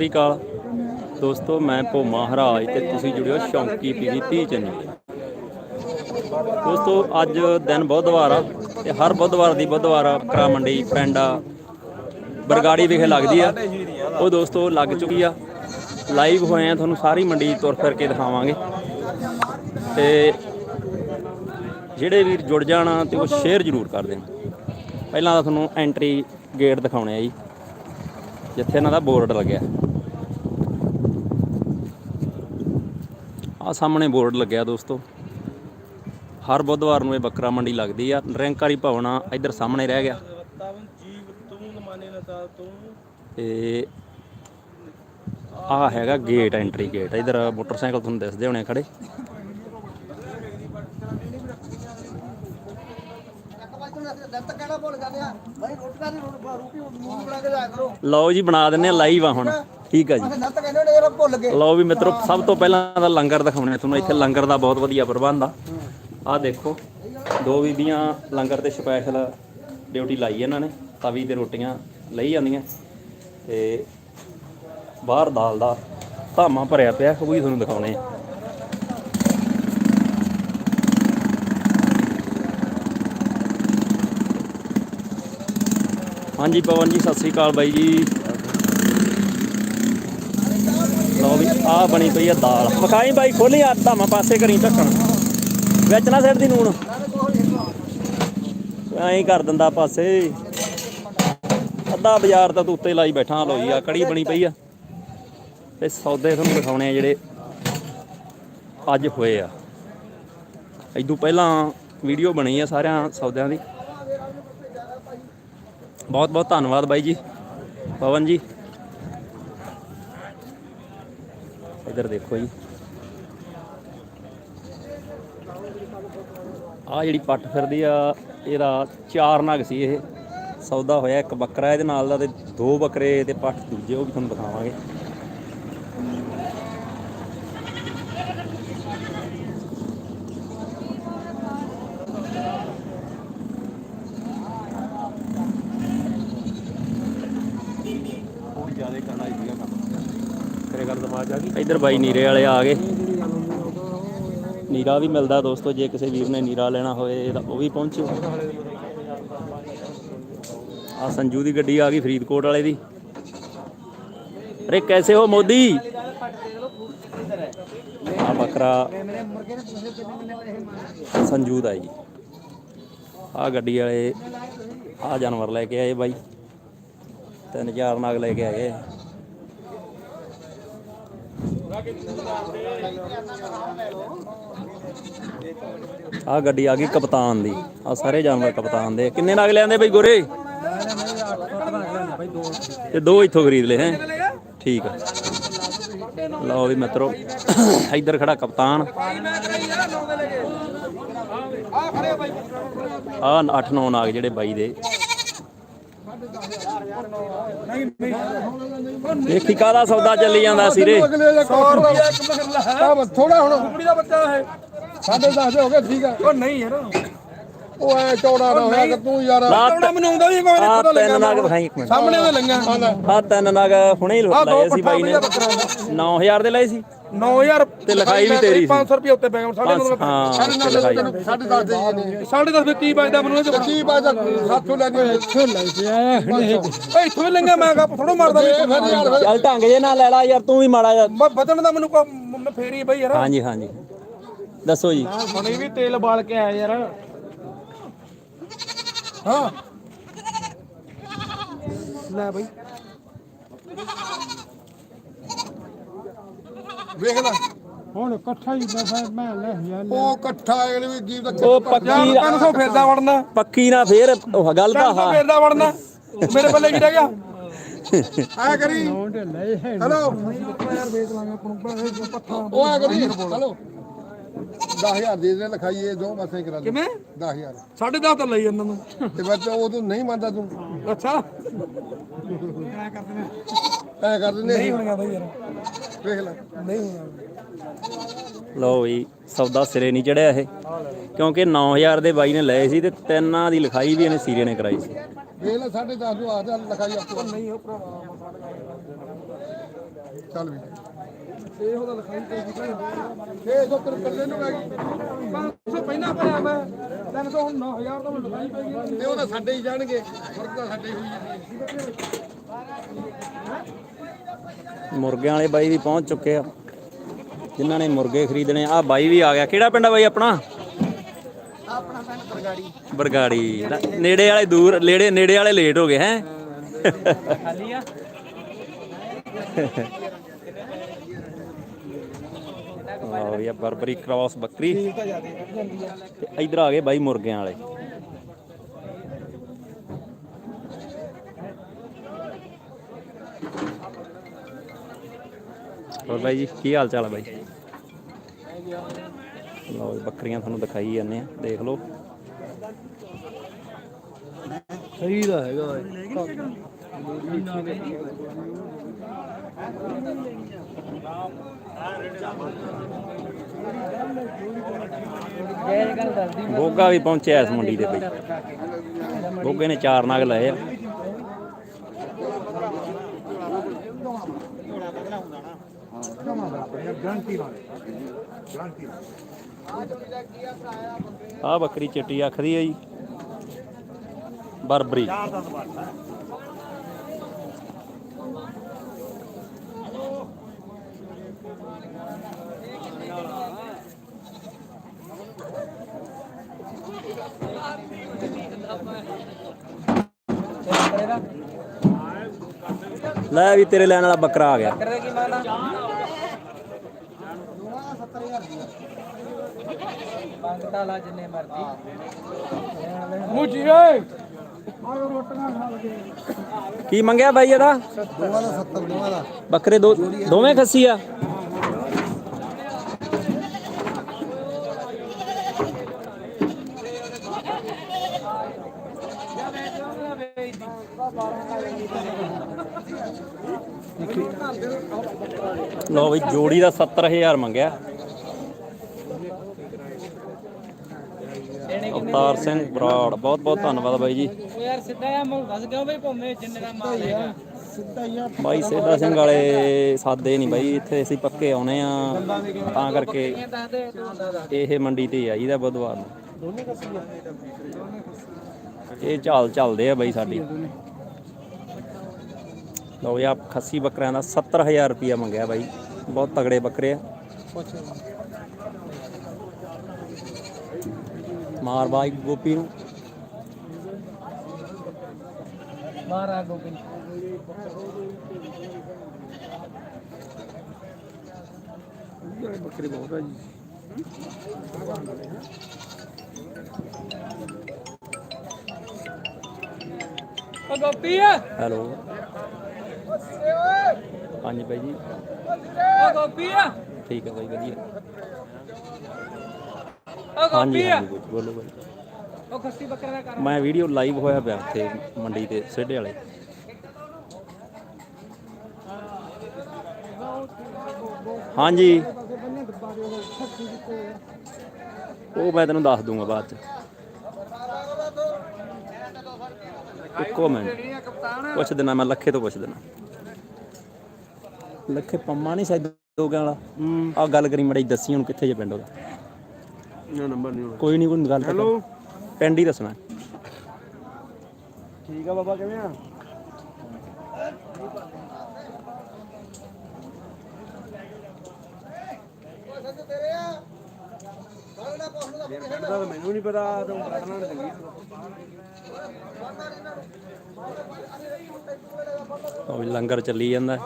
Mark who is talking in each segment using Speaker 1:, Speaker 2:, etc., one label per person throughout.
Speaker 1: ਸਤਿ ਸ਼੍ਰੀ ਅਕਾਲ। ਦੋਸਤੋ, ਮੈਂ ਭੋਮਾ ਹਰਾਜ ਤੇ ਤੁਸੀਂ ਜੁੜਿਓ ਸ਼ੌਂਕੀ ਪੀਵੀ 30 ਚੈਨਲ ਦੋਸਤੋ, ਅੱਜ ਦਿਨ ਬੁੱਧਵਾਰ ਆ ਤੇ ਹਰ ਬੁੱਧਵਾਰ ਦੀ ਬੁੱਧਵਾਰ ਕਰਾ ਮੰਡੀ ਪੈਂਡਾ ਬਰਗਾੜੀ ਵਿਖੇ ਲੱਗਦੀ ਆ। ਉਹ ਦੋਸਤੋ, ਲੱਗ ਚੁੱਕੀ ਆ। ਲਾਈਵ ਹੋਏ ਆ, ਤੁਹਾਨੂੰ ਸਾਰੀ ਮੰਡੀ ਤੁਰ ਫਿਰ ਕੇ ਦਿਖਾਵਾਂਗੇ। ਤੇ ਜਿਹੜੇ ਵੀਰ ਜੁੜ ਜਾਣ ਤੇ ਉਹ ਸ਼ੇਅਰ ਜ਼ਰੂਰ ਕਰ ਦੇਣ। ਪਹਿਲਾਂ ਤਾਂ ਤੁਹਾਨੂੰ ਐਂਟਰੀ ਗੇਟ ਦਿਖਾਉਣੇ ਆ ਜੀ, ਜਿੱਥੇ ਇਹਨਾਂ ਦਾ ਬੋਰਡ ਲੱਗਿਆ। ਆ ਸਾਹਮਣੇ ਬੋਰਡ ਲੱਗਿਆ ਦੋਸਤੋ। ਹਰ ਬੁੱਧਵਾਰ ਨੂੰ ਇਹ ਬੱਕਰਾ ਮੰਡੀ ਲੱਗਦੀ ਆ। ਨਿਰੰਕਾਰੀ ਭਵਨ ਆ, ਇੱਧਰ ਸਾਹਮਣੇ ਰਹਿ ਗਿਆ। ਤੇ ਆ ਹੈਗਾ ਗੇਟ ਐਂਟਰੀ ਗੇਟ ਇੱਧਰ ਮੋਟਰਸਾਈਕਲ ਤੁਹਾਨੂੰ ਦਿਸਦੇ ਹੋਣੇ ਖੜੇ
Speaker 2: ਆ ਭਾਈ
Speaker 1: ਲਓ ਜੀ, ਬਣਾ ਦਿੰਨੇ ਆ ਲਾਈਵ ਆ ਹੁਣ। ਠੀਕ ਆ ਜੀ।
Speaker 2: ਅਸੀਂ ਲੱਤ ਕਹਿੰਦੇ ਨੇ ਯਾਰ ਭੁੱਲ ਗਏ।
Speaker 1: ਲਓ ਵੀ ਮਿੱਤਰੋ ਸਭ ਤੋਂ ਪਹਿਲਾਂ ਤਾਂ ਲੰਗਰ ਦਿਖਾਉਣੇ ਤੁਹਾਨੂੰ। ਇੱਥੇ ਲੰਗਰ ਦਾ ਬਹੁਤ ਵਧੀਆ ਪ੍ਰਬੰਧ ਆ। ਆਹ ਦੇਖੋ ਦੋ ਬੀਬੀਆਂ ਲੰਗਰ ਤੇ ਸਪੈਸ਼ਲ ਡਿਊਟੀ ਲਾਈ ਇਹਨਾਂ ਨੇ ਤਵੀ ਤੇ ਰੋਟੀਆਂ ਲਈ ਜਾਂਦੀਆਂ। ਤੇ ਬਾਹਰ ਦਾਲ ਦਾ ਧਾਮਾ ਭਰਿਆ ਪਿਆ ਉਹ ਵੀ ਤੁਹਾਨੂੰ ਦਿਖਾਉਣੇ ਆ। ਹਾਂਜੀ ਪਵਨ ਜੀ ਸਤਿ ਸ੍ਰੀ ਅਕਾਲ ਬਾਈ ਜੀ ਲਓ ਵੀ ਆ ਬਣੀ ਪਈ ਆ ਦਾਲ। ਮਖਾਈ ਬਾਈ ਖੋਲੀ ਆ ਧਾਮਾ ਪਾਸੇ ਕਰੀ ਢੱਕਣ ਵਿੱਚ ਨਾ ਸਿੱਟ ਦੀ ਨੂਣ। ਐਂ ਕਰ ਦਿੰਦਾ ਪਾਸੇ। ਅੱਧਾ ਬਾਜ਼ਾਰ ਤਾਂ ਤੂੰ ਉੱਤੇ ਲਾਈ ਬੈਠਾ ਲਓ ਆ, ਕੜੀ ਬਣੀ ਪਈ ਆ। ਤੇ ਸੌਦੇ ਤੁਹਾਨੂੰ ਦਿਖਾਉਣੇ ਆ ਜਿਹੜੇ ਅੱਜ ਹੋਏ ਆ। ਇਦੋਂ ਪਹਿਲਾਂ ਵੀਡੀਓ ਬਣੀ ਆ ਸਾਰਿਆਂ ਸੌਦਿਆਂ ਦੀ। ਬਹੁਤ ਬਹੁਤ ਧੰਨਵਾਦ ਬਾਈ ਜੀ, ਪਵਨ ਜੀ। ਇਧਰ ਦੇਖੋ ਜੀ। ਆ ਜਿਹੜੀ ਪੱਟ ਫਿਰਦੀ ਆ, ਇਹਦਾ ਚਾਰ ਨਗ ਸੀ ਇਹ। ਸੌਦਾ ਹੋਇਆ ਇੱਕ ਬੱਕਰਾ, ਇਹਦੇ ਨਾਲ ਦਾ ਤੇ ਦੋ ਬੱਕਰੇ ਤੇ ਪੱਟ ਦੂਜੇ, ਉਹ ਵੀ ਤੁਹਾਨੂੰ ਦਿਖਾਵਾਂਗੇ
Speaker 3: ਬਹੁਤ ਜ਼ਿਆਦਾ ਕਰਨਾ ਸੀਗਾ ਕੰਮ ਤੇਰੇ ਗੱਲ ਦਿਮਾਗ ਆ ਗਈ
Speaker 1: ਇਧਰ ਬਾਈ ਨੀਰੇ ਵਾਲੇ ਆ ਗਏ। ਨੀਰਾ ਵੀ ਮਿਲਦਾ ਦੋਸਤੋ, ਜੇ ਕਿਸੇ ਵੀਰ ਨੇ ਨੀਰਾ ਲੈਣਾ ਹੋਵੇ ਤਾਂ ਉਹ ਵੀ ਪਹੁੰਚੋ। ਆ ਸੰਜੂ ਦੀ ਗੱਡੀ ਆ ਗਈ ਫਰੀਦਕੋਟ ਵਾਲੇ ਦੀ। ਅਰੇ ਕੈਸੇ ਹੋ ਮੋਦੀ? ਆ ਬੱਕਰਾ ਸੰਜੂ ਦਾ ਜੀ। ਆ ਗੱਡੀ ਵਾਲੇ ਆ ਜਾਨਵਰ ਲੈ ਕੇ ਆਏ ਬਾਈ। ਤਿੰਨ ਚਾਰ ਨਾਗ ਲੈ ਕੇ ਆਏ। ਆ ਗੱਡੀ ਆ ਗਈ ਕਪਤਾਨ ਦੀ। ਆ ਸਾਰੇ ਜਾਨਵਰ ਕਪਤਾਨ ਦੇ। ਕਿੰਨੇ ਨਗ ਲਿਆਂਦੇ ਬਈ ਗੋਰੇ? ਤੇ ਦੋ ਇੱਥੋਂ ਖਰੀਦ ਲਏ, ਹੈ? ਠੀਕ ਆ। ਲਓ ਵੀ ਮਿੱਤਰੋ, ਇੱਧਰ ਖੜਾ ਕਪਤਾਨ। ਆ 8-9 ਨਾਗ ਜਿਹੜੇ ਬਾਈ ਦੇ। ਦੇਖੀ ਕਾਹਦਾ ਸੌਦਾ ਚੱਲੀ ਜਾਂਦਾ ਸਿਰੇ।
Speaker 2: 100 ਰੁਪਏ ਇੱਕ ਮਗਰ ਥੋੜਾ ਹੁਣ ਕੁੜੀ ਦਾ ਬੱਚਾ ਹੈ। ਸਾਡੇ 10 ਦੇ ਹੋ ਗਏ ਠੀਕ ਆ ਉਹ ਨਹੀਂ ਯਾਰ। ਉਹ ਐ ਚੌੜਾ ਨਾ ਹੋਇਆ ਕਿ ਤੂੰ ਯਾਰ
Speaker 1: ਲਾਤ
Speaker 2: ਮੈਨੂੰ ਆਉਂਦਾ ਵੀ ਕੋਈ
Speaker 1: ਆ ਤਿੰਨ ਨਗ ਵਿਖਾਈ ਇੱਕ ਮਿੰਟ।
Speaker 2: ਸਾਹਮਣੇ ਉਹਦੇ ਲੰਗਾ
Speaker 1: ਆ ਤਿੰਨ ਨਗ ਹੁਣੇ ਹੀ ਲਏ ਸੀ ਬਾਈ ਨੇ। 9000 ਦੇ ਲਏ ਸੀ।
Speaker 2: 9000
Speaker 1: ਤੇ ਲਿਖਾਈ ਵੀ ਤੇਰੀ ਸੀ।
Speaker 2: 500 ਰੁਪਏ ਉੱਤੇ ਪੈ ਗਿਆ ਸਾਡੇ
Speaker 1: ਪੰਜ- ਹਾਂ ਤੇ ਲਿਖਾਈ।
Speaker 2: ਸਾਢੇ 10 ਦੇ ਨੇ ਸਾਢੇ 10 ਕੀ ਬਚਦਾ ਮੈਨੂੰ ਇਹ ਕੀ ਬਚਦਾ ਸਾਥੋਂ ਲੈ ਕੇ ਇੱਥੋਂ ਲੈ ਕੇ ਆਇਆ ਓਏ ਇੱਥੋਂ ਵੀ ਲੰਗਾ ਮੈਂ ਕੱਪ ਥੋੜਾ ਮਾਰਦਾ ਯਾਰ
Speaker 1: ਚੱਲ ਢੰਗ ਜੇ ਨਾਲ ਲੈ ਲਾ ਯਾਰ ਤੂੰ ਵੀ ਮਾੜਾ ਜਿਹਾ।
Speaker 2: ਮੈਂ ਬਦਲਣ ਦਾ ਮੈਨੂੰ ਕੋ ਫੇਰੀ ਬਈ ਯਾਰ।
Speaker 1: ਹਾਂਜੀ ਹਾਂਜੀ। ਦੱਸੋ ਜੀ।
Speaker 2: ਹੁਣੇ ਵੀ ਤੇਲ ਬਾਲ ਕੇ ਆਇਆ ਯਾਰ। ਹਾਂ। ਲੈ ਬਈ। ਵੇਖ ਲੈ।
Speaker 4: ਹੁਣ ਇਕੱਠਾ ਹੀ ਮੈਂ ਮੈਂ ਲੈ ਲਿਆ
Speaker 2: ਉਹ ਇਕੱਠਾ ਇਹਨੇ ਵੀ ਜੀਵ ਦਾ
Speaker 1: ਉਹ ਪੱਕੀ
Speaker 2: 300 ਫੇਰਦਾ ਵੜਨਾ।
Speaker 1: ਪੱਕੀ ਨਾ ਫੇਰ ਉਹ ਗੱਲ ਤਾਂ
Speaker 2: 300
Speaker 1: ਹਾਂ।
Speaker 2: ਫੇਰਦਾ ਵੜਨਾ। ਮੇਰੇ ਬੱਲੇ ਕੀ ਰਹਿ ਗਿਆ? ਆ ਕਰੀ। ਹੈਲੋ ਯਾਰ ਵੇਚ ਲਾਂਗੇ ਆਪਾਂ ਨੂੰ। ਪੱਠਾ ਉਹ ਆ ਕਰੀ। ਹੈਲੋ। 10000 ਦੇ ਦੇ ਲਿਖਾਈਏ ਦੋ ਪਾਸੇ ਕਰਾ ਦੇ। ਕਿਵੇਂ? 10000
Speaker 5: ਸਾਢੇ ਦਸ ਤਾਂ ਲਈ ਇਹਨਾਂ ਨੂੰ।
Speaker 2: ਤੇ ਬੱਚ ਉਹ ਤੂੰ ਨਹੀਂ ਮੰਨਦਾ ਤੂੰ।
Speaker 5: ਅੱਛਾ।
Speaker 2: ਐ ਕਰ ਦਿੰਦੇ।
Speaker 5: ਨਹੀਂ ਹੋਣਾ ਬਈ ਯਾਰ।
Speaker 2: ਵੇਖ ਲੈ।
Speaker 5: ਨਹੀਂ ਹੋਣਾ
Speaker 1: ਲਓ ਜੀ ਸੌਦਾ ਸਿਰੇ ਨਹੀਂ ਚੜਿਆ ਇਹ। ਕਿਉਂਕਿ 9000 ਦੇ ਬਾਈ ਨੇ ਲਏ ਸੀ ਤੇ ਤਿੰਨਾਂ ਦੀ ਲਿਖਾਈ ਵੀ ਇਹਨੇ ਸੀਰੇ ਨੇ ਕਰਾਈ ਸੀ।
Speaker 2: ਵੇਖ ਲੈ 10.5 ਨੂੰ ਆ ਜਾ ਲਿਖਾਈ ਆਪੋ।
Speaker 5: ਨਹੀਂ ਉਹ ਭਰਾ
Speaker 2: ਚੱਲ ਵੀ। ਇਹ ਉਹਦਾ ਲਿਖਾਈ ਤੇ ਕੀ ਕਹਿੰਦੇ 600 ਤੇਰੇ ਕੱਲੇ ਨੂੰ ਹੈਗੀ 500 ਪਹਿਲਾਂ ਭਰਿਆ ਮੈਂ। 300 ਹੁਣ 9000 ਤਾਂ ਲਿਖਾਈ ਪੈ ਗਈ। ਤੇ ਉਹ ਤਾਂ ਸਾਡੇ ਹੀ ਜਾਣਗੇ। ਫ਼ਰਕ ਤਾਂ ਸਾਡੇ ਹੋਈ ਜਾਂਦੀ
Speaker 1: ਮੁਰਗਿਆਂ ਵਾਲੇ ਬਾਈ ਵੀ ਪਹੁੰਚ ਚੁੱਕੇ ਆ। ਜਿਨ੍ਹਾਂ ਨੇ ਮੁਰਗੇ ਖਰੀਦਣੇ ਆ। ਬਾਈ ਵੀ ਆ ਗਿਆ। ਕਿਹੜਾ ਪਿੰਡ ਆ ਬਾਈ ਆਪਣਾ?
Speaker 6: ਆਪਣਾ ਪਿੰਡ ਬਰਗਾੜੀ।
Speaker 1: ਬਰਗਾੜੀ। ਨੇੜੇ ਵਾਲੇ ਦੂਰ ਨੇੜੇ ਨੇੜੇ ਵਾਲੇ ਲੇਟ ਹੋ ਗਏ ਹੈ?
Speaker 6: ਖਾਲੀ ਆ
Speaker 1: ਵੀ ਬਰਬਰੀ ਕ੍ਰਾਸ ਬੱਕਰੀ। ਇਧਰ ਆ ਗਏ ਬਾਈ ਮੁਰਗਿਆਂ ਵਾਲੇ। ਹੋਰ ਬਾਈ ਜੀ ਕੀ ਹਾਲ ਚਾਲ ਹੈ ਬਾਈ? ਲਓ ਜੀ, ਬੱਕਰੀਆਂ ਤੁਹਾਨੂੰ ਦਿਖਾਈ ਜਾਂਦੇ ਆ ਦੇਖ ਲਓ।
Speaker 6: ਸਹੀ ਦਾ ਹੈਗਾ
Speaker 1: ਗੋਗਾ ਵੀ ਪਹੁੰਚਿਆ ਇਸ ਮੰਡੀ ਦੇ ਬਈ। ਗੋਗੇ ਨੇ ਚਾਰ ਨਾਗ ਲਏ ਆ। ਆ ਬੱਕਰੀ ਚਿੱਟੀ ਅੱਖ ਦੀ ਆ ਜੀ। ਬਰਬਰੀ। ਲੈ ਵੀ ਤੇਰੇ ਲੈਣ ਵਾਲਾ ਬੱਕਰਾ ਆ ਗਿਆ।
Speaker 6: ਲਾ ਜਿੰਨੇ ਮਰਜ਼ੀ।
Speaker 2: ਮੁੱਜੀ ਓਏ
Speaker 1: ਕੀ ਮੰਗਿਆ ਬਾਈ ਇਹਦਾ?
Speaker 2: ਦੋਵਾਂ ਦਾ 70 ਦੋਵਾਂ ਦਾ
Speaker 1: ਬੱਕਰੇ ਦੋ ਦੋਵੇਂ ਖੱਸੀ ਆ? ਲੋ ਬਈ ਜੋੜੀ ਦਾ 70000 ਮੰਗਿਆ। ਅਵਤਾਰ ਸਿੰਘ ਬਰਾੜ। ਬਹੁਤ ਬਹੁਤ ਧੰਨਵਾਦ ਬਾਈ ਜੀ।
Speaker 6: ਉਹ ਯਾਰ ਸਿੱਧਾ ਆ ਮੈਂ ਦੱਸ ਕਿਉਂ ਬਈ ਭੋਮੇ ਜਿੰਨੇ ਦਾ ਮਾਲ ਹੈਗਾ।
Speaker 2: ਸਿੱਧਾ ਹੀ ਆ।
Speaker 1: ਬਾਈ ਸੇਡਾ ਸਿੰਘ ਵਾਲੇ ਸਾਦੇ ਨਹੀਂ ਬਾਈ ਇੱਥੇ ਅਸੀਂ ਪੱਕੇ ਆਉਨੇ ਆ। ਤਾਂ ਕਰਕੇ
Speaker 6: ਇਹ ਤੂੰ
Speaker 1: ਮੰਡੀ ਤੇ ਆਈਦਾ ਬੁੱਧਵਾਰ ਨੂੰ।
Speaker 2: ਦੋਨੇ ਕੱਸੀ ਆ।
Speaker 1: ਇਹ ਝਾਲ ਚੱਲਦੇ ਆ ਬਾਈ ਸਾਡੀ। ਲਓ ਆ ਖੱਸੀ ਬੱਕਰਿਆਂ ਦਾ 70000 ਰੁਪਿਆ ਮੰਗਿਆ ਬਾਈ। ਬਹੁਤ ਤਗੜੇ ਬੱਕਰੇ ਆ। ਮਾਰ ਬਾਈ ਗੋਪੀ ਨੂੰ।
Speaker 6: ਮਾਰ ਗੋਪੀ
Speaker 2: ਬੱਕਰੀ ਬਹੁਤ ਆ। ਜੀ
Speaker 6: ਉਹ ਗੋਪੀ
Speaker 1: ਹੈਲੋ ਹਾਂਜੀ ਬਾਈ ਜੀ।
Speaker 6: ਉਹ ਗੋਪੀ
Speaker 1: ਠੀਕ ਹੈ ਬਾਈ ਵਧੀਆ। ਹਾਂਜੀ ਬੋਲੋ ਬਾਈ
Speaker 6: ਉਹ ਖੱਸੀ ਬੱਕਰੇ ਦਾ ਕਰ
Speaker 1: ਮੈਂ ਵੀਡੀਓ ਲਾਈਵ ਹੋਇਆ ਪਿਆ ਉੱਥੇ ਮੰਡੀ ਤੇ ਸਿੱਧੇ ਵਾਲੇ। ਹਾਂਜੀ। ਉਹ ਮੈਂ ਤੈਨੂੰ ਦੱਸ ਦੂੰਗਾ ਬਾਅਦ ਚ। ਇੱਕੋ ਮਿੰਟ। ਪੁੱਛ ਦੇਣਾ ਮੈਂ ਲੱਖੇ ਤੋਂ ਪੁੱਛ ਦੇਣਾ ਲੱਖੇ ਪੰਮਾ ਨਹੀਂ ਸ਼ਾਇਦ ਦੋਗਿਆਂ ਵਾਲਾ। ਆ ਗੱਲ ਕਰੀ ਮੜੀ ਦੱਸੀ ਹੁਣ ਕਿੱਥੇ ਜੇ ਪਿੰਡ ਉਹਦਾ।
Speaker 2: ਨਾ ਨੰਬਰ ਨਹੀਂ
Speaker 1: ਕੋਈ ਨਹੀਂ ਕੋਈ ਗੱਲ ਹੈਲੋ ਪਿੰਡ ਹੀ ਦੱਸਣਾ।
Speaker 2: ਠੀਕ ਆ ਬਾਬਾ ਕਿਵੇਂ ਆ? ਮੈਨੂੰ ਨਹੀਂ ਪਤਾ ਤੂੰ ਪੜਨਾ ਨਹੀਂ
Speaker 1: ਉਹ ਵੀ ਲੰਗਰ ਚੱਲੀ ਜਾਂਦਾ।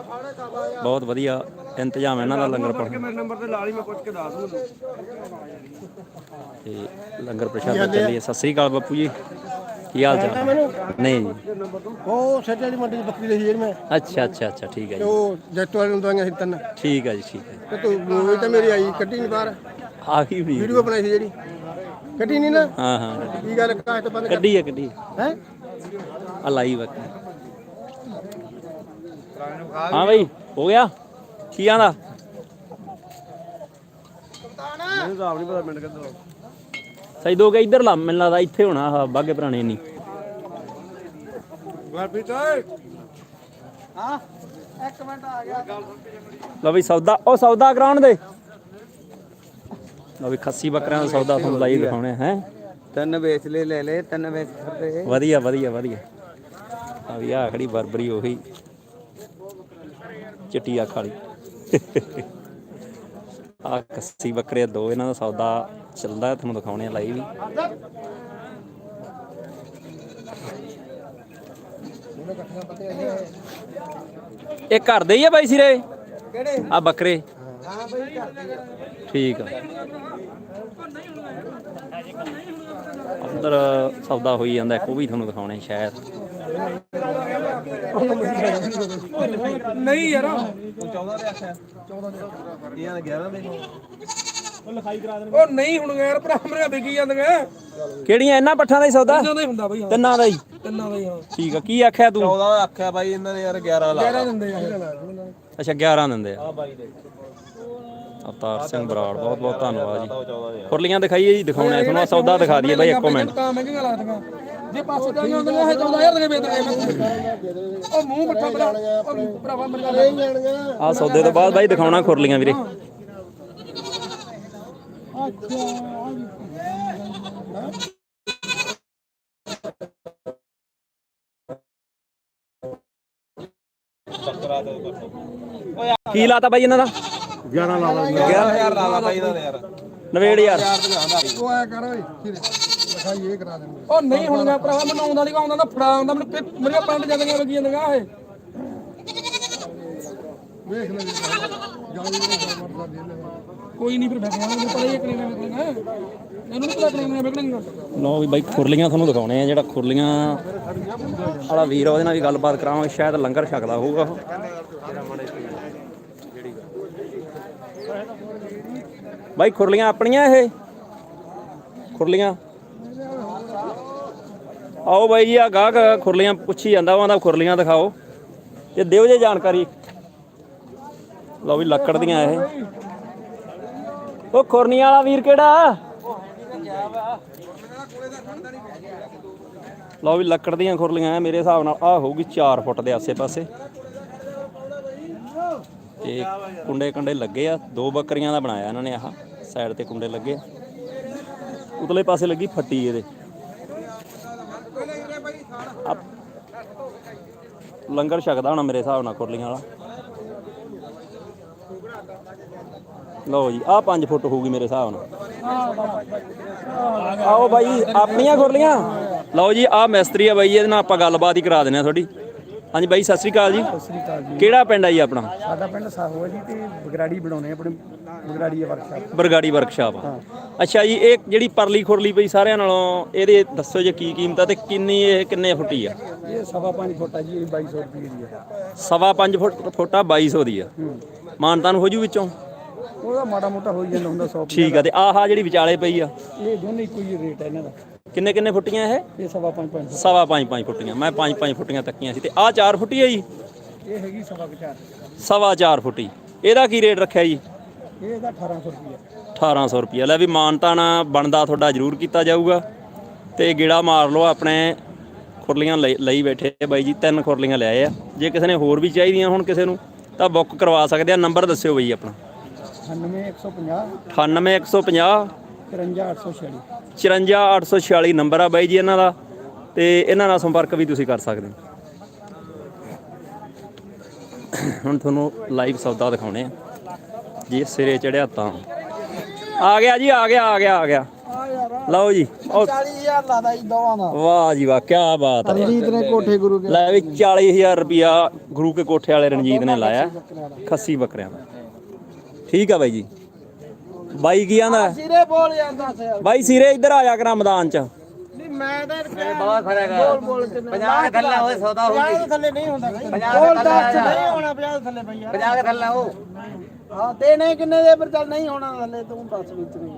Speaker 1: ਬਹੁਤ ਵਧੀਆ ਇੰਤਜ਼ਾਮ ਹੈ ਇਹਨਾਂ ਦਾ ਲੰਗਰ
Speaker 2: ਮੇਰੇ ਨੰਬਰ ਤੇ ਲਾ ਲਈ ਮੈਂ ਪੁੱਛ ਕੇ ਦੱਸ ਦੂੰ
Speaker 1: ਤੇ ਲੰਗਰ ਪ੍ਰਸ਼ਾਦਾ ਚੱਲੀ ਹੈ। ਸਤਿ ਸ੍ਰੀ ਅਕਾਲ ਬਾਪੂ ਜੀ। ਕੀ ਹਾਲ ਚਾਲ? ਨਹੀਂ। ਜੀ
Speaker 2: ਉਹ ਸੱਜੇ ਵਾਲੀ ਮੰਡੀ ਦੀ ਬੱਕਰੀ ਲਈ ਜਿਹੜੀ ਮੈਂ।
Speaker 1: ਅੱਛਾ ਅੱਛਾ ਅੱਛਾ ਠੀਕ ਹੈ
Speaker 2: ਤੇ
Speaker 1: ਜੀ
Speaker 2: ਉਹ ਜੱਟ ਵਾਲੇ ਨੂੰ ਦਵਾਈਆਂ ਸੀ ਤਿੰਨ।
Speaker 1: ਠੀਕ ਹੈ ਜੀ ਠੀਕ ਹੈ
Speaker 2: ਤੇ ਤੂੰ ਮੂਵੀ ਤਾਂ ਮੇਰੀ ਆਈ ਕੱਢੀ ਨਹੀਂ ਬਾਹਰ।
Speaker 1: ਆ ਗਈ ਵੀ
Speaker 2: ਵੀਡੀਓ ਬਣਾਈ ਸੀ ਜਿਹੜੀ? ਕੱਢੀ ਨਹੀਂ ਨਾ?
Speaker 1: ਹਾਂ ਹਾਂ।
Speaker 2: ਕੀ ਗੱਲ ਕਾਹ ਤੋਂ ਬੰਦ
Speaker 1: ਕੱਢੀ ਹੈ ਕੱਢੀ
Speaker 2: ਹੈ?
Speaker 1: ਆ ਲਾਈਵ ਹੈ ਹਾਂ ਬਈ ਹੋ ਗਿਆ? ਕੀ ਆਂਦਾ?
Speaker 2: ਮੈਨੂੰ ਤਾਂ ਆਪ ਨਹੀਂ ਪਤਾ ਮਿੰਟ ਕਿੱਦਾਂ
Speaker 1: ਸਹੀ ਦੋ ਗਿਆ ਇੱਧਰ ਲਾ ਮੈਨੂੰ ਲੱਗਦਾ ਇੱਥੇ ਹੋਣਾ ਆ ਬਾਗੇ ਪੁਰਾਣੇ ਨਹੀਂ
Speaker 2: ਗੁਰਪ੍ਰੀਤ
Speaker 6: ਹਾਂ
Speaker 4: ਇੱਕ ਮਿੰਟ ਆ ਗਿਆ।
Speaker 1: ਲਓ ਵੀ ਸੌਦਾ ਉਹ ਸੌਦਾ ਕਰਾਉਣ ਦੇ। ਵੀ ਖੱਸੀ ਬੱਕਰਿਆਂ ਦਾ ਸੌਦਾ ਤੁਹਾਨੂੰ ਲਾਈ ਦਿਖਾਉਣੇ ਹੈ?
Speaker 3: ਤਿੰਨ ਵੇਚ ਲੈ ਲੈ ਲੈ ਤਿੰਨ ਵੇਚ ਕਰਦੇ
Speaker 1: ਵਧੀਆ ਵਧੀਆ ਵਧੀਆ। ਆ ਵੀ ਆ ਖੜੀ ਬਰਬਰੀ ਉਹੀ। ਚਿੱਟੀ ਅੱਖ ਵਾਲੀ। ਆ ਕੱਸੀ ਬੱਕਰੇ ਦੋ ਇਹਨਾਂ ਦਾ ਸੌਦਾ ਚੱਲਦਾ ਤੁਹਾਨੂੰ ਦਿਖਾਉਣੇ ਆ ਲਾਈ ਵੀ। ਇਹ ਘਰ ਦੇ ਹੀ ਆ ਬਾਈ ਸਿਰੇ?
Speaker 4: ਕਿਹੜੇ?
Speaker 1: ਆ ਬੱਕਰੇ। ਠੀਕ ਆ। ਅੰਦਰ ਸੌਦਾ ਹੋਈ ਜਾਂਦਾ ਇੱਕ ਉਹ ਵੀ ਤੁਹਾਨੂੰ ਦਿਖਾਉਣੇ ਸ਼ਾਇਦ।
Speaker 5: ਨਹੀਂ ਯਾਰ।
Speaker 3: ਇਹਨਾਂ ਦੇ 11 ਦੇ
Speaker 5: ਉਹ ਨਹੀਂ ਹੁਣ ਯਾਰ ਭਰਾ ਮੇਰੇ ਵਿਕੀ ਜਾਂਦੀਆਂ।
Speaker 1: ਕਿਹੜੀਆਂ ਇਹਨਾਂ ਪੱਠਾਂ ਦਾ ਹੀ ਸੌਦਾ?
Speaker 5: ਇਹਨਾਂ ਦਾ ਹੀ ਹੁੰਦਾ ਬਈ
Speaker 1: ਤਿੰਨਾਂ ਦਾ ਹੀ?
Speaker 5: ਤਿੰਨਾਂ ਦਾ ਹੀ ਹਾਂ।
Speaker 1: ਠੀਕ ਆ ਕੀ ਆਖਿਆ ਤੂੰ?
Speaker 3: 14 ਆਖਿਆ ਬਾਈ ਇਹਨਾਂ ਨੇ ਯਾਰ 11 ਲਾ
Speaker 5: ਕਹਿ ਦਿੰਦੇ ਆ।
Speaker 1: ਅੱਛਾ 11 ਦਿੰਦੇ ਆ।
Speaker 3: ਆ ਬਾਈ ਦੇ
Speaker 1: ਅਵਤਾਰ ਸਿੰਘ ਬਰਾੜ ਬਹੁਤ ਬਹੁਤ ਧੰਨਵਾਦ ਜੀ।
Speaker 3: 14 ਦੇ
Speaker 1: ਖੁਰਲੀਆਂ ਦਿਖਾਈਏ ਜੀ ਦਿਖਾਉਣੇ ਆ ਤੁਹਾਨੂੰ ਸੌਦਾ ਦਿਖਾ ਦਈਏ ਬਾਈ ਇੱਕੋ ਮਿੰਟ।
Speaker 5: ਤਾਂ ਮਹਿੰਗੀਆਂ ਲੱਗਦੀਆਂ ਜੇ ਪਾਸੇ ਜਾਈਆਂ ਹੁੰਦੀਆਂ ਇਹ 14000 ਦੇ ਵੇਚਦੇ ਉਹ ਮੂੰਹ ਮੱਠਾ ਭਰਾ ਉਹ ਭਰਾਵਾ ਮੇਰੇ ਨਾਲ
Speaker 1: ਆਹ ਸੌਦੇ ਤੋਂ ਬਾਅਦ ਬਾਈ ਦਿਖਾਉਣਾ ਖੁਰਲੀਆਂ ਵੀਰੇ। ਕੀ ਲਾਤਾ ਬਾਈ ਇਹਨਾਂ ਦਾ?
Speaker 3: 11000 ਲਾ ਲਾ ਬਾਈ ਇਹਨਾਂ ਦੇ ਯਾਰ।
Speaker 1: ਨਵੇੜ ਯਾਰ।
Speaker 4: ਉਹ ਆਇਆ ਕਰ ਓਏ ਸਿਰੇ ਲਿਖਾਈ ਇਹ ਕਰਾ ਦੇਣੀ
Speaker 5: ਉਹ ਨਹੀਂ ਹੋਣਗਾ ਭਰਾਵਾ ਮੈਨੂੰ ਆਉਂਦਾ ਨਹੀਂ ਆਉਂਦਾ ਨਾ ਫੜਾ ਆਉਂਦਾ ਮੈਨੂੰ ਪਿ- ਮੇਰੀਆਂ ਪੰਡ ਜਾਂਦੀਆਂ ਲੱਗੀ ਜਾਂਦੀਆਂ ਇਹ।
Speaker 4: ਵੇਖ ਲੈ ਲੈ
Speaker 5: ਕੋਈ ਨਹੀਂ ਫਿਰ ਬੈਠਣਾ ਮੈਨੂੰ ਪਤਾ ਹੀ ਹੈ ਕਿੰਨੇ ਵੇਚਣਾ ਇਹਨੂੰ ਨਹੀਂ ਪਤਾ ਕਿੰਨੇ ਵੇਚਣਗੇ
Speaker 1: ਲਓ ਵੀ ਬਾਈ ਖੁਰਲੀਆਂ ਤੁਹਾਨੂੰ ਦਿਖਾਉਣੇ ਆ ਜਿਹੜਾ ਖੁਰਲੀਆਂ ਵਾਲਾ ਵੀਰ ਆ ਉਹਦੇ ਨਾਲ ਵੀ ਗੱਲਬਾਤ ਕਰਾਵਾਂਗੇ ਸ਼ਾਇਦ ਲੰਗਰ ਛਕਦਾ ਹੋਊਗਾ ਉਹ। ਬਾਈ, ਖੁਰਲੀਆਂ ਆਪਣੀਆਂ ਇਹ? ਖੁਰਲੀਆਂ। ਆਓ ਬਾਈ ਜੀ ਆ ਗਾਹਕ ਖੁਰਲੀਆਂ ਪੁੱਛੀ ਜਾਂਦਾ ਵਾ ਦਾ ਖੁਰਲੀਆਂ ਦਿਖਾਓ। ਤੇ ਦਿਓ ਜੇ ਜਾਣਕਾਰੀ। ਲਓ ਵੀ ਲੱਕੜ ਦੀਆਂ ਇਹ। ਉਹ ਖੁਰਨੀਆਂ ਵਾਲਾ ਵੀਰ ਕਿਹੜਾ? ਲਓ ਵੀ ਲੱਕੜ ਦੀਆਂ ਖੁਰਲੀਆਂ ਮੇਰੇ ਹਿਸਾਬ ਨਾਲ ਆ ਹੋਊਗੀ 4 ਫੁੱਟ ਦੇ ਆਸੇ-ਪਾਸੇ। ਤੇ ਕੁੰਡੇ ਕੰਡੇ ਲੱਗੇ ਆ। ਦੋ ਬੱਕਰੀਆਂ ਦਾ ਬਣਾਇਆ ਇਹਨਾਂ ਨੇ ਆਹ। ਸਾਈਡ ਤੇ ਕੁੰਡੇ ਲੱਗੇ ਆ। ਉਤਲੇ ਪਾਸੇ ਲੱਗੀ ਫੱਟੀ ਇਹਦੇ। ਲੰਗਰ ਛਕਦਾ ਹੋਣਾ ਮੇਰੇ ਹਿਸਾਬ ਨਾਲ ਖੁਰਲੀਆਂ ਵਾਲਾ। ਲਓ ਜੀ, ਆਹ 5 ਫੁੱਟ ਹੋਊਗੀ ਮੇਰੇ ਹਿਸਾਬ ਨਾਲ। ਆਓ ਬਾਈ, ਆਪਣੀਆਂ ਖੁਰਲੀਆਂ ਲਓ ਜੀ, ਆਹ ਮਿਸਤਰੀ ਆ ਬਾਈ, ਇਹਦੇ ਨਾਲ ਆਪਾਂ ਗੱਲਬਾਤ ਹੀ ਕਰਾ ਦਿੰਦੇ ਆ ਤੁਹਾਡੀ। ਹਾਂਜੀ ਬਾਈ ਸਤਿ ਸ੍ਰੀ ਅਕਾਲ ਜੀ।
Speaker 7: ਸਤਿ ਸ੍ਰੀ ਅਕਾਲ ਜੀ।
Speaker 1: ਕਿਹੜਾ ਪਿੰਡ ਆ ਜੀ ਆਪਣਾ?
Speaker 7: ਸਾਡਾ ਪਿੰਡ ਸਾਹੋ ਜੀ ਤੇ ਬਗਰਾੜੀ ਬਣਾਉਣੇ ਆਪਣੀ ਬਗਰਾੜੀ ਵਰਕਸ਼ਾਪ
Speaker 1: ਬਰਗਾੜੀ ਵਰਕਸ਼ਾਪ ਅੱਛਾ ਜੀ ਇਹ ਜਿਹੜੀ ਪਰਲੀ ਖੁਰਲੀ ਪਈ ਸਾਰਿਆਂ ਨਾਲੋਂ ਇਹਦੇ ਦੱਸੋ ਜੇ ਕੀ ਕੀਮਤ ਆ ਤੇ ਕਿੰਨੀ ਇਹ ਕਿੰਨੇ ਫੁੱਟੀ ਆ?
Speaker 7: ਇਹ ਸਵਾ ਪੰਜ ਫੁੱਟ ਆ ਜੀ ਇਹ 2200 ਰੁਪਏ ਦੀ ਹੈ
Speaker 1: ਸਵਾ ਪੰਜ ਫੁੱਟ ਫੁੱਟਾ 2200 ਦੀ ਆ। ਮਾਨਤਾਨ ਹੋ ਜੂ ਵਿੱਚੋਂ?
Speaker 7: ਉਹਦਾ ਮਾੜਾ ਮੋਟਾ ਹੋਈ ਜਾਂਦਾ ਹੁੰਦਾ 100
Speaker 1: ਠੀਕ ਆ ਤੇ ਆਹ ਜਿਹੜੀ ਵਿਚਾਲੇ ਪਈ ਆ?
Speaker 7: ਇਹ ਦੋਨੇ ਇੱਕੋ ਹੀ ਰੇਟ ਹੈ ਇਹਨਾਂ ਦਾ।
Speaker 1: ਕਿੰਨੇ ਕਿੰਨੇ ਫੁੱਟੀਆਂ ਇਹ?
Speaker 7: ਇਹ ਸਵਾ ਪੰਜ ਪੰਜ ਫੁੱਟ।
Speaker 1: ਸਵਾ ਪੰਜ ਪੰਜ ਫੁੱਟੀਆਂ। ਮੈਂ ਪੰਜ ਪੰਜ ਫੁੱਟੀਆਂ ਤੱਕੀਆਂ ਸੀ ਤੇ ਆਹ 4 ਫੁੱਟੀ ਆ ਜੀ?
Speaker 7: ਇਹ ਹੈਗੀ ਸਵਾ ਚਾਰ।
Speaker 1: ਸਵਾ 4 ਫੁੱਟੀ। ਇਹਦਾ ਕੀ ਰੇਟ ਰੱਖਿਆ ਜੀ?
Speaker 7: ਇਹ ਇਹਦਾ 1800 ਰੁਪਏ
Speaker 1: 1800 ਰੁਪਏ ਲੈ ਵੀ ਮਾਨਤਾਨ ਬਣਦਾ ਤੁਹਾਡਾ ਜ਼ਰੂਰ ਕੀਤਾ ਜਾਊਗਾ। ਤੇ ਗੇੜਾ ਮਾਰ ਲਓ ਆਪਣੇ ਖੁਰਲੀਆਂ ਲਈ ਬੈਠੇ ਬਾਈ ਜੀ ਤਿੰਨ ਖੁਰਲੀਆਂ ਲਿਆਏ ਆ। ਜੇ ਕਿਸੇ ਨੇ ਹੋਰ ਵੀ ਚਾਹੀਦੀਆਂ ਹੁਣ ਕਿਸੇ ਨੂੰ ਤਾਂ ਬੁੱਕ ਕਰਵਾ ਸਕਦੇ ਆ। ਨੰਬਰ ਦੱਸਿਓ ਬਈ ਆਪਣਾ।
Speaker 7: 98150
Speaker 1: 98150
Speaker 7: 54846
Speaker 1: 54846 ਨੰਬਰ ਆ ਬਾਈ ਜੀ ਇਹਨਾਂ ਦਾ। ਤੇ ਇਹਨਾਂ ਨਾਲ ਸੰਪਰਕ ਵੀ ਤੁਸੀਂ ਕਰ ਸਕਦੇ ਹੋ। ਹੁਣ ਤੁਹਾਨੂੰ ਲਾਈਵ ਸੌਦਾ ਦਿਖਾਉਣੇ ਆ। ਜੀ ਸਿਰੇ ਚੜਿਆ ਤਾਂ। ਆ ਗਿਆ ਜੀ ਆ ਗਿਆ ਆ ਗਿਆ ਆ ਗਿਆ। ਲਓ ਜੀ ਉਹ
Speaker 4: 40000 ਲਾਦਾ ਜੀ ਦੋਵਾਂ ਦਾ।
Speaker 1: ਵਾਹ ਜੀ ਵਾਹ ਕੀ ਬਾਤ ਹੈ
Speaker 4: ਰਣਜੀਤ ਨੇ ਕੋਠੇ ਗੁਰੂ ਕੇ
Speaker 1: ਲੈ ਵੀ 40000 ਰੁਪਿਆ ਗੁਰੂ ਕੇ ਕੋਠੇ ਵਾਲੇ ਰਣਜੀਤ ਨੇ ਲਾਇਆ। ਖੱਸੀ ਬੱਕਰਿਆਂ ਦਾ। ਠੀਕ ਆ ਬਾਈ ਜੀ। ਬਾਈ ਕੀ ਆਂਦਾ?
Speaker 4: ਸਿਰੇ ਬੋਲ ਯਾਰ ਦੱਸ ਯਾਰ।
Speaker 1: ਬਾਈ ਸਿਰੇ ਇੱਧਰ ਆ ਜਾ ਕਰ ਮੈਦਾਨ ਚ।
Speaker 4: ਨਹੀਂ ਮੈਂ ਤਾਂ ਬਹੁਤ ਫ਼ਰਕ ਹੈ ਬੋਲ ਬੋਲ ਕੇ 50 ਥੱਲੇ ਹੋਏ ਸੌਦਾ ਹੋਊਗੀ 50 ਥੱਲੇ ਨਹੀਂ ਹੁੰਦਾ 50 ਦੱਸ ਨਹੀਂ ਹੋਣਾ 50 ਥੱਲੇ ਬਈ ਯਾਰ। 50 ਥੱਲੇ ਹੋ। ਹਾਂ ਤੇ ਨਹੀਂ ਕਿੰਨੇ ਦੇ ਪਰ ਚੱਲ ਨਹੀਂ ਹੋਣਾ ਥੱਲੇ ਤੂੰ ਦੱਸ ਵਿੱਚ ਨਹੀਂ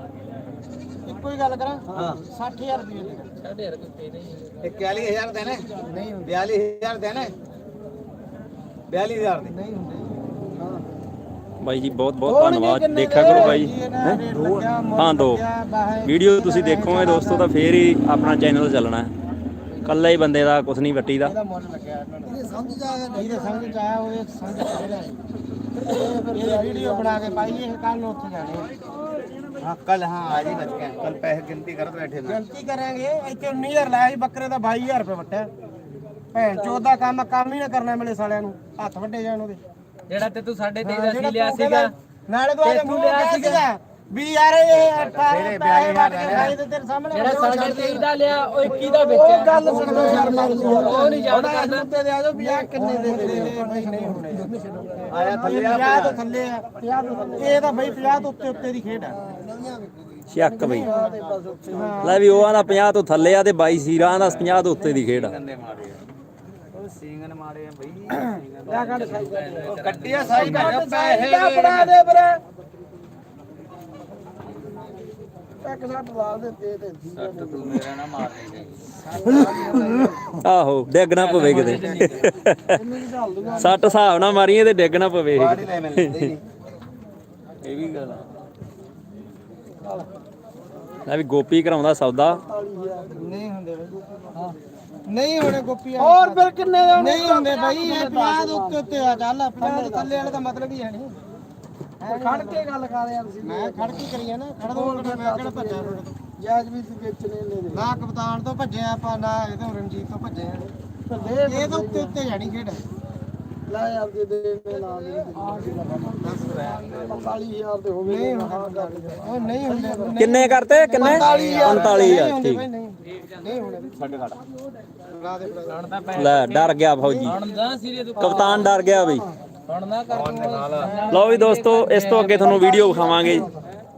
Speaker 4: ਇੱਕੋ ਹੀ ਗੱਲ ਕਰਾਂ? ਹਾਂ। 60000 ਰੁਪਏ ਦੇ।
Speaker 3: 41000 ਦੇਣੇ
Speaker 4: ਨਹੀਂ ਹੁੰਦੇ।
Speaker 3: 42000 ਦੇਣੇ 42000 ਦੇ।
Speaker 4: ਨਹੀਂ ਹੁੰਦੇ।
Speaker 1: ਬਾਈ ਜੀ ਬਹੁਤ ਬਹੁਤ ਧੰਨਵਾਦ। ਦੇਖਿਆ ਕਰੋ ਬਾਈ ਹੈਂ? ਦੋ। ਵੀਡੀਓ ਤੁਸੀਂ ਦੇਖੋਗੇ ਦੋਸਤੋ ਤਾਂ ਫੇਰ ਹੀ ਆਪਣਾ ਚੈਨਲ ਚੱਲਣਾ ਹੈ। ਕੱਲਾ ਹੀ ਬੰਦੇ ਦਾ ਕੁਛ ਨਹੀਂ ਵੱਟੀ ਦਾ
Speaker 4: ਵੀਡੀਓ ਬਣਾ ਕੇ ਪਾਈਏ ਕੱਲ ਨੂੰ ਉੱਥੇ ਜਾਣੇ
Speaker 3: ਹਾਂ ਕੱਲ ਹਾਂ ਅੱਜ ਹੀ ਲੱਗਿਆ ਕੱਲ ਪੈਸੇ ਗਿਣਤੀ ਕਰ ਬੈਠੇ ਨਾ
Speaker 4: ਗਲਤੀ ਕਰਾਂਗੇ। ਇੱਥੇ 19000 ਲਾਇਆ ਸੀ ਬੱਕਰੇ ਦਾ 22000 ਰੁਪਏ ਵਟਿਆ। ਭੈਣ ਚੋਦ ਦਾ ਕੰਮ ਕੰਮ ਹੀ ਨਾ ਕਰਨਾ ਮਿਲੇ ਸਾਲਿਆਂ ਨੂੰ। ਹੱਥ ਵੱਡੇ ਜਾਣ ਉਹਦੇ।
Speaker 5: ਜਿਹੜਾ ਤੇ ਤੂੰ ਸਾਡੇ ਤੇ
Speaker 4: ਜਿਹੜਾ
Speaker 5: ਅਸੀਂ ਲਿਆ
Speaker 4: ਤੂੰ
Speaker 5: ਸੀਗਾ।
Speaker 4: ਨਾਲੇ ਤੂੰ ਆਦੇ
Speaker 5: ਤੂੰ
Speaker 4: ਮੂੰਹ
Speaker 5: ਲਿਆ ਸੀਗਾ।
Speaker 4: ਵੀ ਯਾਰ ਇਹ 18 ਪੈਸੇ ਵੱਟ ਕੇ ਖਾਈ ਤੇ ਤੇਰੇ ਸਾਹਮਣੇ
Speaker 5: ਜਿਹੜਾ
Speaker 4: ਉਹ
Speaker 5: ਸਾਡੇ
Speaker 4: ਛੱਡ
Speaker 5: ਤੇ
Speaker 4: ਦੇ।
Speaker 5: ਦਾ ਲਿਆ ਉਹ 21 ਦਾ
Speaker 4: ਉਹ
Speaker 5: ਵੇਚਿਆ।
Speaker 4: ਗੱਲ ਸੁਣੋ ਯਾਰ ਮਰਜ਼ੀ
Speaker 5: ਉਹ ਨਹੀਂ ਯਾਦ ਕਰਦਾ
Speaker 4: ਮੁੱਦੇ ਦੇ ਆਜੋ ਵੀ ਆਹ ਕਿੰਨੇ ਦੇ ਦੇ ਨਹੀਂ ਨਹੀਂ ਹੋਣੇ।
Speaker 3: ਆਇਆ ਥੱਲੇ ਆ
Speaker 4: 50 ਤੋਂ ਥੱਲੇ ਆ। 50 ਤੋਂ ਥੱਲੇ ਇਹ ਤਾਂ ਬਈ 50 ਤੋਂ ਉੱਤੇ ਉੱਤੇ ਦੀ ਖੇਡ ਆ।
Speaker 1: ਚੱਕ ਬਈ। ਲੈ ਵੀ ਉਹ ਆਂਦਾ 50 ਤੋਂ ਥੱਲੇ ਆ ਤੇ 22 ਸੀਰਾਂ ਦਾ 50 ਤੋਂ ਉੱਤੇ ਦੀ ਖੇਡ ਆ।
Speaker 3: ਉਹ ਸਿੰਗਨ ਮਾਰੇ ਆ ਬਈ।
Speaker 4: ਲਿਆ ਕੱਢ ਸਾਈ
Speaker 3: ਕੱਟਿਆ ਸਾਈ ਕਰ ਪੈਸੇ
Speaker 4: ਦਾ ਫੜਾ ਦੇ ਵੀਰੇ। ਇੱਕ ਸੱਟ ਲਾ ਦੇ ਦੇ ਦੇ।
Speaker 3: ਸੱਟ ਤੂੰ ਮੇਰਾ ਨਾ ਮਾਰ ਦੇ
Speaker 1: ਆਹੋ ਡਿੱਗ ਨਾ ਪਵੇ ਕਿਤੇ। ਸੱਟ ਹਿਸਾਬ ਨਾ ਮਾਰੀਏ ਤੇ ਡਿੱਗ ਨਾ ਪਵੇ।
Speaker 3: ਲੈ ਇਹ ਵੀ ਗੱਲ ਆ।
Speaker 1: ਲੈ ਵੀ ਗੋਪੀ ਕਰਾਉਂਦਾ ਸੌਦਾ।
Speaker 4: ਨਹੀਂ ਹੁੰਦੇ ਹਾਂ। ਨਹੀਂ ਹੋਣੇ ਗੋਪੀਆਂ। ਹੋਰ ਫਿਰ ਕਿੰਨੇ ਦੇ ਨਹੀਂ ਹੁੰਦੇ ਬਈ ਇਹ 50 ਦੇ ਉੱਤੇ ਉੱਤੇ ਆ 50 ਦੇ ਥੱਲੇ ਵਾਲੇ ਦਾ ਮਤਲਬ ਹੀ ਹੈ ਨਹੀਂ। ਖੜ ਕੇ ਗੱਲ ਕਰ ਯਾਰ ਤੁਸੀਂ। ਮੈਂ ਖੜ ਕੇ ਕਰੀ ਆ ਨਾ ਖੜ ਦੋ ਮੈਂ ਕਿਹੜਾ ਭੱਜਿਆ ਤੋਂ? ਜਾਜ ਵੀ ਤੂੰ ਵੇਚਣੇ ਨੇ। ਨਾ ਕਪਤਾਨ ਤੋਂ ਭੱਜੇ ਆਪਾਂ ਨਾ ਇਹ ਤੋਂ ਰਣਜੀਤ ਤੋਂ ਭੱਜੇ ਆ ਇਹ ਤਾਂ ਉੱਤੇ ਉੱਤੇ ਜਾਣੀ ਖੇਡ। ਲੈ ਯਾਰ ਦੇ ਦੇ ਮੈਂ ਲਾ ਦੇ। 45000 ਦੇ ਹੋ ਗਏ ਨਹੀਂ ਉਹ ਨਹੀਂ ਹੁੰਦੇ।
Speaker 1: ਕਿੰਨੇ ਕਰਤੇ? ਕਿੰਨੇ? 45000
Speaker 4: ਹੁੰਦੇ
Speaker 1: ਠੀਕ।
Speaker 4: ਲਾ
Speaker 1: ਡਰ ਗਿਆ ਫੌਜੀ। ਕਪਤਾਨ ਡਰ ਗਿਆ ਬਈ
Speaker 5: ਹੁਣ ਨਾ ਕਰ
Speaker 1: ਲਓ ਵੀ ਦੋਸਤੋ ਇਸ ਤੋਂ ਅੱਗੇ ਤੁਹਾਨੂੰ ਵੀਡੀਓ ਵਿਖਾਵਾਂਗੇ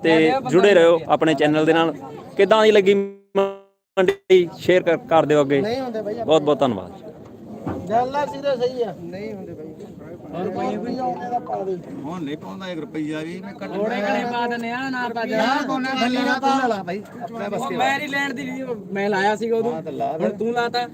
Speaker 1: ਤੇ ਜੁੜੇ ਰਹੋ ਆਪਣੇ ਚੈਨਲ ਦੇ ਨਾਲ। ਕਿੱਦਾਂ ਦੀ ਲੱਗੀ ਮੰਡੀ? ਸ਼ੇਅਰ ਕਰ- ਦਿਓ ਅੱਗੇ।
Speaker 4: ਨਹੀਂ ਹੁੰਦੇ ਬਈ
Speaker 1: ਬਹੁਤ ਬਹੁਤ ਧੰਨਵਾਦ।
Speaker 4: ਗੱਲ ਆ ਸਿੱਧੇ ਸਹੀ ਆ। ਨਹੀਂ ਹੁੰਦੇ ਬਈ। ਹੋਰ ਕੋਈ ਵੀ ਆਉਣੇ ਦਾ ਪਾ ਦੇ।
Speaker 3: ਹੁਣ ਨਹੀਂ ਪਾਉਂਦਾ 1 ਰੁਪਈਆ ਵੀ। ਮੈਂ ਕੱਟ
Speaker 5: ਥੋੜੇ ਘਣੇ ਪਾ ਦਨੇ ਆ ਨਾ ਪਾ ਜਾ
Speaker 4: ਬੱਲੀ ਨਾ ਪਾ।
Speaker 3: ਲਾ ਬਾਈ ਆਪਣੇ ਬਸ
Speaker 5: ਮੈਂ ਨਹੀਂ ਲੈਣ ਦੀ ਨਹੀਂ, ਮੈਂ ਲਾਇਆ ਸੀਗਾ ਉਦੋਂ। ਹੁਣ ਤੂੰ ਲਾਤਾ।